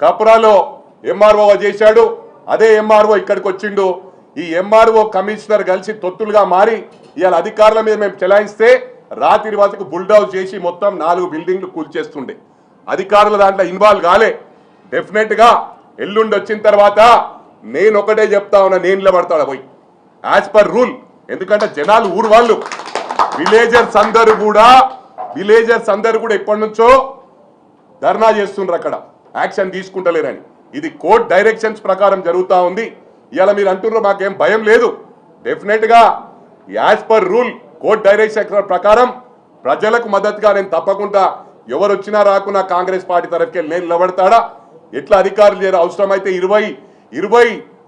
కపురాలో MRO చేశాడు అదే MRO ఇక్కడికి వచ్చిండు. ఈ ఎంఆర్ఓ కమిషనర్ కలిసి తొత్తులుగా మారి ఇవాళ అధికారుల మీద మేము చెలాయిస్తే రాత్రి వాటికి బుల్డౌజ్ చేసి మొత్తం నాలుగు బిల్డింగ్లు కూల్చేస్తుండే. అధికారులు దాంట్లో ఇన్వాల్వ్ కాలే. డెఫినెట్గా ఎల్లుండి వచ్చిన తర్వాత నేను ఒకటే చెప్తా ఉన్నా నేను నిలబడతాడు పోయి? యాజ్ పర్ రూల్ ఎందుకంటే జనాలు ఊరు వాళ్ళు. విలేజర్స్ అందరు కూడా విలేజర్స్ అందరు కూడా ఎప్పటి నుంచో ధర్నా చేస్తుండ్రు అక్కడ. యాక్షన్ తీసుకుంటలేరని. ఇది కోర్ట్ డైరెక్షన్స్ ప్రకారం జరుగుతూ ఉంది. ఇలా మీరు అంటున్నారు మాకేం భయం లేదు. డెఫినెట్గా as per rule court direction ప్రకారం ప్రజలకు మద్దతుగా నేను తప్పకుండా ఎవరు వచ్చినా రాకున్నా కాంగ్రెస్ పార్టీ తరఫుకి నేను నిలబడతాడా? ఎట్లా అధికారులు చేయరు? అవసరమైతే ఇరవై ఇరవై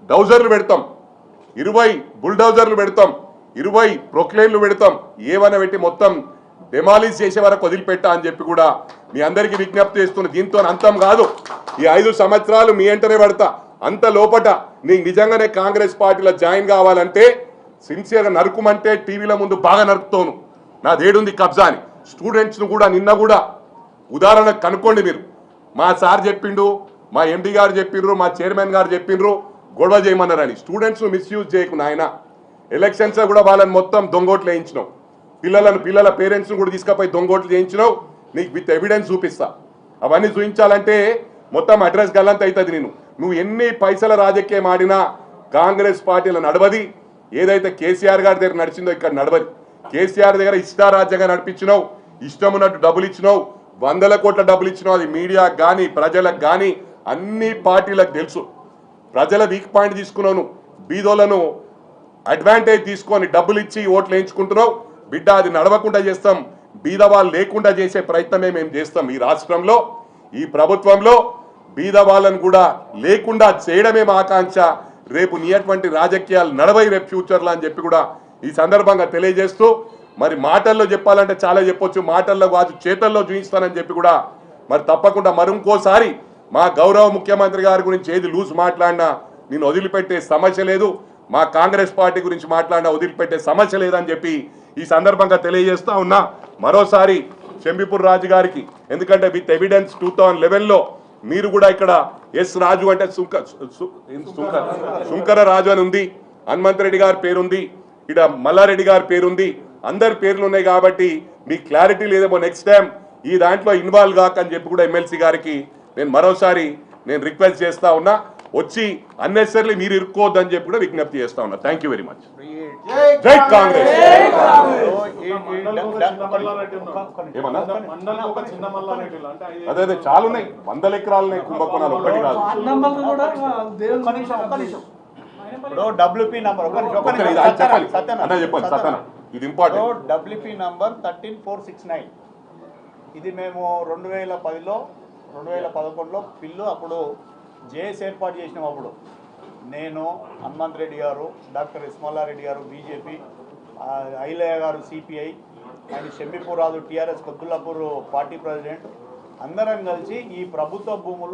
డౌజర్లు పెడతాం. ఇరవై బుల్డౌజర్లు పెడతాం. ఇరవై ప్రొక్లైన్లు పెడతాం. ఏవైనా పెట్టి మొత్తం డెమాలిష్ చేసే వరకు వదిలిపెట్టా అని చెప్పి కూడా మీ అందరికీ విజ్ఞప్తి చేస్తున్న దీంతో అంతం కాదు. ఈ ఐదు సంవత్సరాలు మీ వెంటనే పడతా. అంత లోపట నీకు నిజంగానే కాంగ్రెస్ పార్టీలో జాయిన్ కావాలంటే సిన్సియర్గా నరుకుమంటే టీవీల ముందు బాగా నరుకుతాను. నాదేడుంది కబ్జా అని. స్టూడెంట్స్ను కూడా నిన్న కూడా ఉదాహరణ కనుక్కోండి మీరు. మా సార్ చెప్పిండు మా ఎండి గారు చెప్పిండ్రు మా చైర్మన్ గారు చెప్పిండ్రు గొడవ చేయమన్నారని. స్టూడెంట్స్ను మిస్యూజ్ చేయకు నాయన. ఎలక్షన్స్లో కూడా వాళ్ళని మొత్తం దొంగోట్లు వేయించినావు పిల్లలను పిల్లల పేరెంట్స్ని కూడా తీసుకుపోయి దొంగోట్లు చేయించినావు. నీకు విత్ ఎవిడెన్స్ చూపిస్తా. అవన్నీ చూపించాలంటే మొత్తం అడ్రస్ గల్లంత అవుతుంది నేను నువ్వు ఎన్ని పైసల రాజకీయం ఆడినా కాంగ్రెస్ పార్టీలో నడవది. ఏదైతే కేసీఆర్ గారి దగ్గర నడిచిందో ఇక్కడ నడవది. కేసీఆర్ దగ్గర ఇష్టారాజ్యంగా నడిపించినావు. ఇష్టం ఉన్నట్టు డబ్బులు ఇచ్చినావు. వందల కోట్ల డబ్బులు ఇచ్చినావు. అది మీడియాకు కానీ ప్రజలకు కానీ అన్ని పార్టీలకు తెలుసు. ప్రజల వీక్ పాయింట్ తీసుకున్నాను బీదోలను అడ్వాంటేజ్ తీసుకొని డబ్బులు ఇచ్చి ఓట్లు వేయించుకుంటున్నావు. బిడ్డ అది నడవకుండా చేస్తాం బీదవాళ్ళు లేకుండా చేసే ప్రయత్నమే మేము చేస్తాం ఈ రాష్ట్రంలో ఈ ప్రభుత్వంలో. బీదవాళ్ళను కూడా లేకుండా చేయడమే మా ఆకాంక్ష. రేపు నీ అటువంటి రాజకీయాలు నడవై రేపు ఫ్యూచర్లో అని చెప్పి కూడా ఈ సందర్భంగా తెలియజేస్తూ మరి మాటల్లో చెప్పాలంటే చాలా చెప్పొచ్చు మాటల్లో కాదు చేతల్లో చూపిస్తానని చెప్పి కూడా మరి తప్పకుండా మరింకోసారి మా గౌరవ ముఖ్యమంత్రి గారి గురించి ఏది లూజ్ మాట్లాడినా నేను వదిలిపెట్టే సమస్య లేదు. మా కాంగ్రెస్ పార్టీ గురించి మాట్లాడినా వదిలిపెట్టే సమస్య లేదని చెప్పి ఈ సందర్భంగా తెలియజేస్తా ఉన్నా మరోసారి చెంబిపూర్ రాజు గారికి ఎందుకంటే విత్ ఎవిడెన్స్ టూ థౌజండ్ లెవెన్లో మీరు కూడా ఇక్కడ ఎస్ రాజు అంటే సుంక సుంకర రాజు అని ఉంది హనుమంత్ రెడ్డి గారి పేరుంది ఇక్కడ మల్లారెడ్డి గారి పేరుంది అందరి పేర్లు ఉన్నాయి కాబట్టి మీ క్లారిటీ లేదేమో నెక్స్ట్ టైం ఈ దాంట్లో ఇన్వాల్వ్ కాకని చెప్పి కూడా ఎమ్మెల్సీ గారికి నేను మరోసారి నేను రిక్వెస్ట్ చేస్తా ఉన్నా వచ్చి అన్నెసర్లీ మీరు ఇరుక్కోవద్దని చెప్పి కూడా విజ్ఞప్తి చేస్తా ఉన్నా. థ్యాంక్ యూ వెరీ మచ్ జై కాంగ్రెస్. అదే అదే చాలా ఉన్నాయి. వందల ఎకరాలు ఉన్నాయి కుంభకోణాలు ఒక్కటి కాదు. డబ్ల్యూపీ నంబర్ చెప్పాలి. చెప్పండి ఇది important WP number thirteen four six nine ఇది మేము రెండు వేల పదిలో రెండు వేల పదకొండులో పిల్లు అప్పుడు జేఎస్ ఏర్పాటు చేసినాం అప్పుడు. నేను హనుమంత్ రెడ్డి గారు డాక్టర్ ఇస్మల్లారెడ్డి గారు బీజేపీ ఐలయ్య గారు CPI and Shemmipur Raju TRS Koddulapur party president అందరం కలిసి ఈ ప్రభుత్వ భూములు